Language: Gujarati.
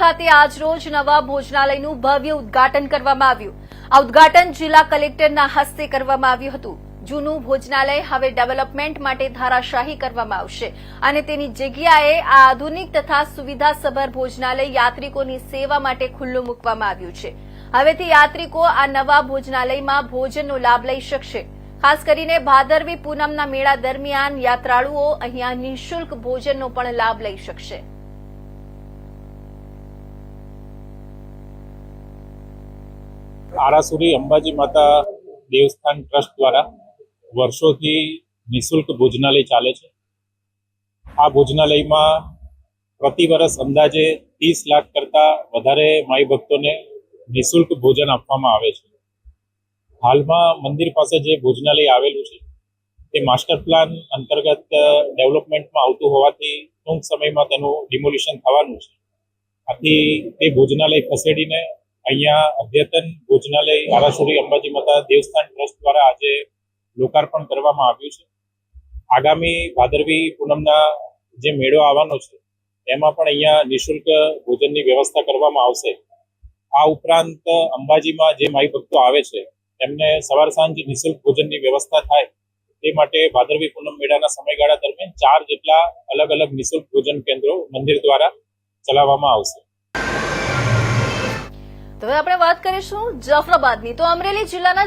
ખાતે આજરોજ નવા ભોજનાલયનું ભવ્ય ઉદ્ઘાટન કરવામાં આવ્યું. આ ઉદ્ઘાટન જિલ્લા કલેક્ટરના હસ્તે કરવામાં આવ્યું હતું. જૂનું ભોજનાલય હવે ડેવલપમેન્ટ માટે ધારાશાહી કરવામાં આવશે અને તેની જગ્યાએ આ આધુનિક તથા સુવિધાસભર ભોજનાલય યાત્રિકોની સેવા માટે ખુલ્લું મૂકવામાં આવ્યું છે. હવેથી યાત્રિકો આ નવા ભોજનાલયમાં ભોજનનો લાભ લઈ શકશે. ખાસ કરીને ભાદરવી પૂનમના મેળા દરમિયાન યાત્રાળુઓ અહીંયા નિઃશુલ્ક ભોજનનો પણ લાભ લઈ શકશે. આરાસુરી અંબાજી માતા દેવસ્થાન ટ્રસ્ટ દ્વારા વર્ષોથી નિઃશુલ્ક ભોજનાલય ચાલે છે. આ ભોજનાલયમાં પ્રતિ વર્ષ અંદાજે ત્રીસ લાખ કરતા વધારે માઈ ભક્તોને નિઃશુલ્ક ભોજન આપવામાં આવે છે. હાલમાં મંદિર પાસે જે ભોજનાલય આવેલું છે, તે માસ્ટર પ્લાન અંતર્ગત ડેવલપમેન્ટમાં આવતું હોવાથી ટૂંક સમયમાં તેનું ડિમોલિશન થવાનું છે. આથી તે ભોજનાલય ખસેડીને અહીંયા અદ્યતન ભોજનાલય આરાસુરી અંબાજી માતા દેવસ્થાન ટ્રસ્ટ દ્વારા આજે લોકાર્પણ કરવામાં આવ્યું છે. આગામી ભાદરવી પૂનમના જે મેળો આવવાનો છે, એમાં પણ અહીંયા નિઃશુલ્ક ભોજનની વ્યવસ્થા કરવામાં આવશે. આ ઉપરાંત અંબાજીમાં જે માઈ ભક્તો આવે છે એમને સવાર સાંજ નિઃશુલ્ક ભોજનની વ્યવસ્થા થાય, તે માટે ભાદરવી પૂનમ મેળાના સમયગાળા દરમિયાન ચાર જેટલા અલગ અલગ નિઃશુલ્ક ભોજન કેન્દ્રો મંદિર દ્વારા ચલાવવામાં આવશે. તો હવે આપણે વાત કરીશું જાફરાબાદની તો અમરેલી જિલ્લાના